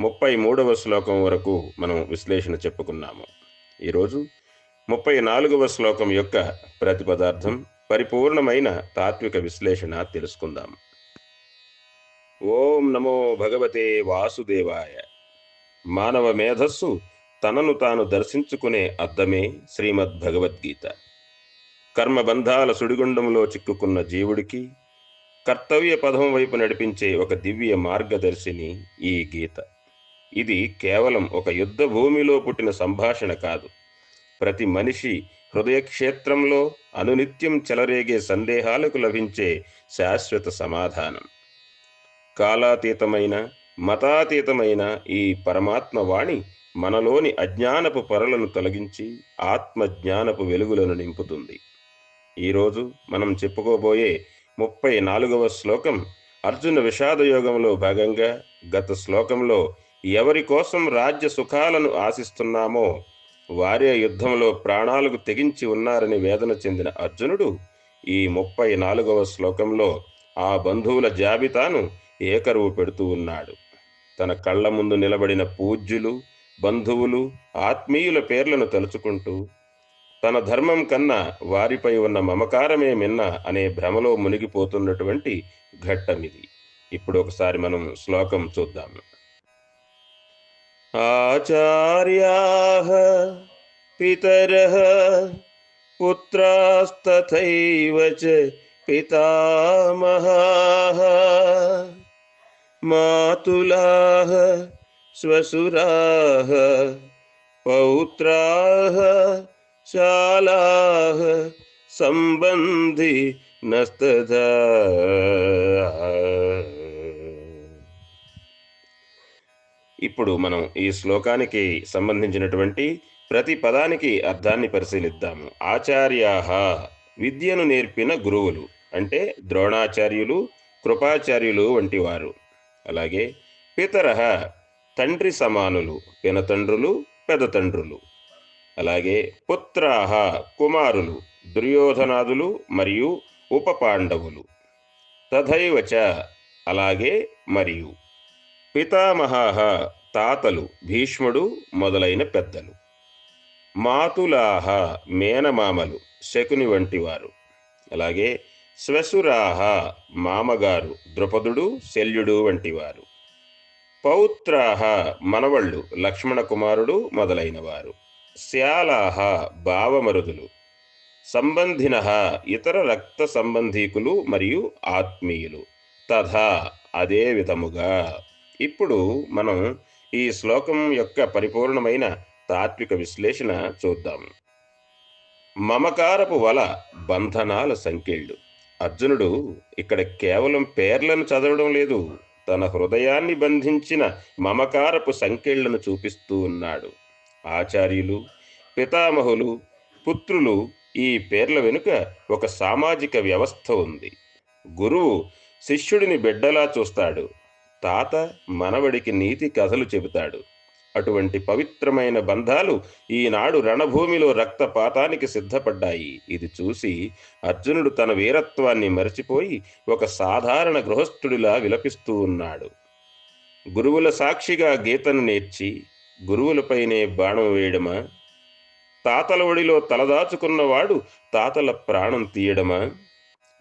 ముప్పై మూడవ శ్లోకం వరకు మనం విశ్లేషణ చెప్పుకున్నాము. ఈరోజు ముప్పై నాలుగవ శ్లోకం యొక్క ప్రతిపదార్థం పరిపూర్ణమైన తాత్విక విశ్లేషణ తెలుసుకుందాం. ఓం నమో భగవతే వాసుదేవాయ. మానవ మేధస్సు తనను తాను దర్శించుకునే అద్దమే శ్రీమద్ భగవద్గీత కర్మబంధాల సుడిగుండంలో చిక్కుకున్న జీవుడికి కర్తవ్య పదం వైపు నడిపించే ఒక దివ్య మార్గదర్శిని ఈ గీత. ఇది కేవలం ఒక యుద్ధ భూమిలో పుట్టిన సంభాషణ కాదు. ప్రతి మనిషి హృదయక్షేత్రంలో అనునిత్యం చెలరేగే సందేహాలకు లభించే శాశ్వత సమాధానం. కాలాతీతమైన మతాతీతమైన ఈ పరమాత్మవాణి మనలోని అజ్ఞానపు పొరలను తొలగించి ఆత్మజ్ఞానపు వెలుగులను నింపుతుంది. ఈరోజు మనం చెప్పుకోబోయే ముప్పై నాలుగవ శ్లోకం అర్జున విషాదయోగంలో భాగంగా గత శ్లోకంలో ఎవరి కోసం రాజ్య సుఖాలను ఆశిస్తున్నామో వారే యుద్ధంలో ప్రాణాలకు తెగించి ఉన్నారని వేదన చెందిన అర్జునుడు ఈ ముప్పై నాలుగవ శ్లోకంలో ఆ బంధువుల జాబితాను ఏకరువు పెడుతూ ఉన్నాడు. తన కళ్ళ ముందు నిలబడిన పూజ్యులు బంధువులు ఆత్మీయుల పేర్లను తలుచుకుంటూ తన ధర్మం కన్నా వారిపై ఉన్న మమకారమే మిన్న అనే భ్రమలో మునిగిపోతున్నటువంటి ఘట్టమిది. ఇప్పుడు ఒకసారి మనం శ్లోకం చూద్దాము आचार्याः पितरः पुत्रास्तथैव च पितामहाः मातुलाः श्वशुराः पौत्राः शालाः सम्बन्धिनस्तथा ఇప్పుడు మనం ఈ శ్లోకానికి సంబంధించినటువంటి ప్రతి పదానికి అర్థాన్ని పరిశీలిద్దాము. ఆచార్యాహ విద్యను నేర్పిన గురువులు అంటే ద్రోణాచార్యులు కృపాచార్యులు వంటి వారు అలాగే పితర తండ్రి సమానులు పినతండ్రులు పెదతండ్రులు. అలాగే పుత్రాహ కుమారులు దుర్యోధనాదులు మరియు ఉపపాండవులు తథైవచ అలాగే మరియు. పితామహాహ తాతలు భీష్ముడు మొదలైన పెద్దలు. మాతులాహ మేనమామలు శకుని వంటివారు. అలాగే శ్వశురాహ మామగారు ద్రుపదుడు శల్యుడు వంటివారు. పౌత్రాహ మనవళ్ళు లక్ష్మణ కుమారుడు మొదలైనవారు. శ్యాలాహ భావమరుదులు. సంబంధిన ఇతర రక్త సంబంధీకులు మరియు ఆత్మీయులు. తథా అదే విధముగా ఇప్పుడు మనం ఈ శ్లోకం యొక్క పరిపూర్ణమైన తాత్విక విశ్లేషణ చూద్దాం. మమకారపు వల బంధనాల సంఖ్యళ్ళు అర్జునుడు ఇక్కడ కేవలం పేర్లను చదవడం లేదు తన హృదయాన్ని బంధించిన మమకారపు సంఖ్యళ్ళను చూపిస్తూ ఉన్నాడు. ఆచార్యులు పితామహులు పుత్రులు ఈ పేర్ల వెనుక ఒక సామాజిక వ్యవస్థ ఉంది. గురువు శిష్యుడిని బిడ్డలా చూస్తాడు. తాత మనవడికి నీతి కథలు చెబుతాడు. అటువంటి పవిత్రమైన బంధాలు ఈనాడు రణభూమిలో రక్తపాతానికి సిద్ధపడ్డాయి. ఇది చూసి అర్జునుడు తన వీరత్వాన్ని మరచిపోయి ఒక సాధారణ గృహస్థుడిలా విలపిస్తూ ఉన్నాడు. గురువుల సాక్షిగా గీతను నేర్చి గురువులపైనే బాణం వేయడమా? తాతల ఒడిలో తలదాచుకున్నవాడు తాతల ప్రాణం తీయడమా?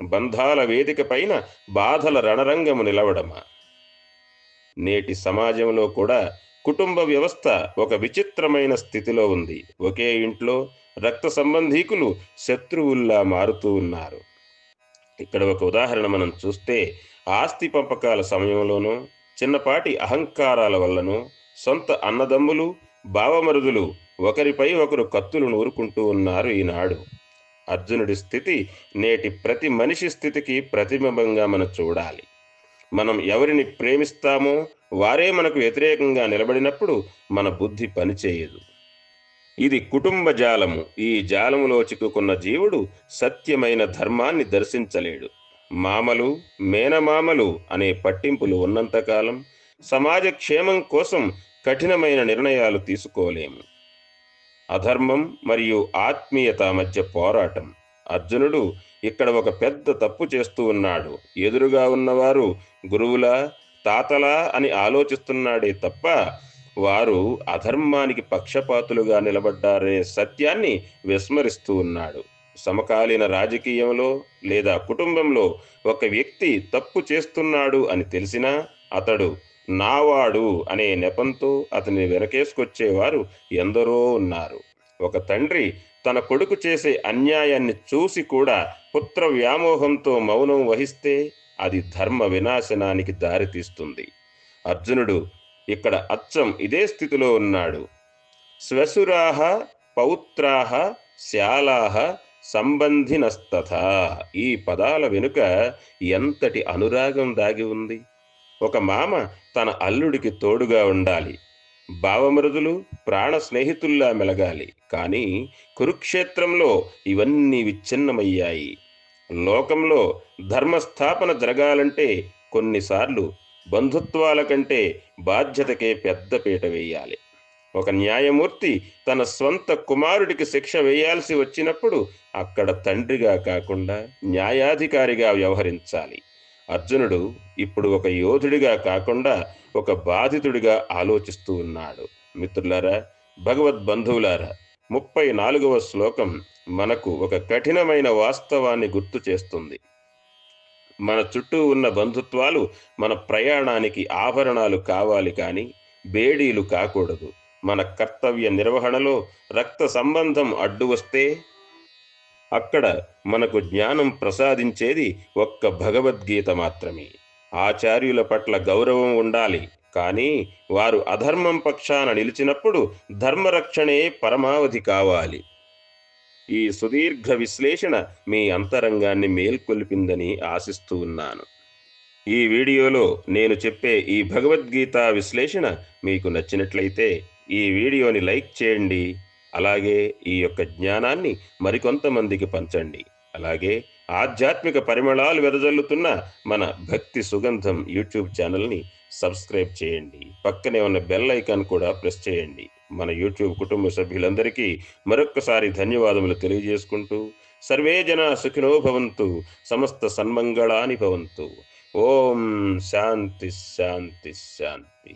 బంధాల వేదిక పైన బాధల రణరంగము నిలవడమా? నేటి సమాజంలో కూడా కుటుంబ వ్యవస్థ ఒక విచిత్రమైన స్థితిలో ఉంది. ఒకే ఇంట్లో రక్త సంబంధీకులు శత్రువుల్లా మారుతూ ఉన్నారు. ఇక్కడ ఒక ఉదాహరణ మనం చూస్తే ఆస్తి పంపకాల సమయంలోనూ చిన్నపాటి అహంకారాల వల్లనూ సొంత అన్నదమ్ములు భావమరుదులు ఒకరిపై ఒకరు కత్తులు నూరుకుంటూ ఉన్నారు ఈనాడు. అర్జునుడి స్థితి నేటి ప్రతి మనిషి స్థితికి ప్రతిబింబంగా మనం చూడాలి. మనం ఎవరిని ప్రేమిస్తామో వారే మనకు వ్యతిరేకంగా నిలబడినప్పుడు మన బుద్ధి పనిచేయదు. ఇది కుటుంబ జాలము. ఈ జాలములో చిక్కుకున్న జీవుడు సత్యమైన ధర్మాన్ని దర్శించలేడు. మామలు మేనమామలు అనే పట్టింపులు ఉన్నంతకాలం సమాజ క్షేమం కోసం కఠినమైన నిర్ణయాలు తీసుకోలేము. అధర్మం మరియు ఆత్మీయత మధ్య పోరాటం. అర్జునుడు ఇక్కడ ఒక పెద్ద తప్పు చేస్తూ ఉన్నాడు. ఎదురుగా ఉన్నవారు గురువులా తాతలా అని ఆలోచిస్తున్నాడే తప్ప వారు అధర్మానికి పక్షపాతులుగా నిలబడ్డారనే సత్యాన్ని విస్మరిస్తూ ఉన్నాడు. సమకాలీన రాజకీయంలో లేదా కుటుంబంలో ఒక వ్యక్తి తప్పు చేస్తున్నాడు అని తెలిసినా అతడు నావాడు అనే నెపంతో అతని వెనకేసుకొచ్చేవారు ఎందరో ఉన్నారు. ఒక తండ్రి తన కొడుకు చేసే అన్యాయాన్ని చూసి కూడా పుత్ర వ్యామోహంతో మౌనం వహిస్తే అది ధర్మ వినాశనానికి దారితీస్తుంది అర్జునుడు ఇక్కడ అచ్చం ఇదే స్థితిలో ఉన్నాడు. శ్వశురాహ పౌత్రాహ శాలాహ సంబంధినస్తథ. ఈ పదాల వెనుక ఎంతటి అనురాగం దాగి ఉంది? ఒక మామ తన అల్లుడికి తోడుగా ఉండాలి. భావమృదులు ప్రాణ స్నేహితుల్లా మెలగాలి. కానీ కురుక్షేత్రంలో ఇవన్నీ విచ్ఛిన్నమయ్యాయి. లోకంలో ధర్మస్థాపన జరగాలంటే కొన్నిసార్లు బంధుత్వాల కంటే బాధ్యతకే పెద్దపీట వేయాలి. ఒక న్యాయమూర్తి తన స్వంత కుమారుడికి శిక్ష వేయాల్సి వచ్చినప్పుడు అక్కడ తండ్రిగా కాకుండా న్యాయాధికారిగా వ్యవహరించాలి. అర్జునుడు ఇప్పుడు ఒక యోధుడిగా కాకుండా ఒక బాధితుడిగా ఆలోచిస్తూ ఉన్నాడు. మిత్రులారా భగవద్బంధువులారా ముప్పై నాలుగవ శ్లోకం మనకు ఒక కఠినమైన వాస్తవాన్ని గుర్తు చేస్తుంది. మన చుట్టూ ఉన్న బంధుత్వాలు మన ప్రయాణానికి ఆభరణాలు కావాలి కానీ బేడీలు కాకూడదు. మన కర్తవ్య నిర్వహణలో రక్త సంబంధం అడ్డు వస్తే అక్కడ మనకు జ్ఞానం ప్రసాదించేది ఒక్క భగవద్గీత మాత్రమే. ఆచార్యుల పట్ల గౌరవం ఉండాలి. కానీ వారు అధర్మం పక్షాన నిలిచినప్పుడు ధర్మరక్షణే పరమావధి కావాలి. ఈ సుదీర్ఘ విశ్లేషణ మీ అంతరంగాన్ని మేల్కొల్పిందని ఆశిస్తూ ఉన్నాను. ఈ వీడియోలో నేను చెప్పే ఈ భగవద్గీత విశ్లేషణ మీకు నచ్చినట్లయితే ఈ వీడియోని లైక్ చేయండి. అలాగే ఈ యొక్క జ్ఞానాన్ని మరికొంతమందికి పంచండి. అలాగే ఆధ్యాత్మిక పరిమళాలు వెదజల్లుతున్న మన భక్తి సుగంధం యూట్యూబ్ ఛానల్ని సబ్స్క్రైబ్ చేయండి. పక్కనే ఉన్న బెల్ ఐకాన్ కూడా ప్రెస్ చేయండి. మన యూట్యూబ్ కుటుంబ సభ్యులందరికీ మరొక్కసారి ధన్యవాదములు తెలియజేసుకుంటూ సర్వే జన సుఖినో భవంతు సమస్త సన్మంగళాని భవంతు. ఓం శాంతి శాంతి శాంతి.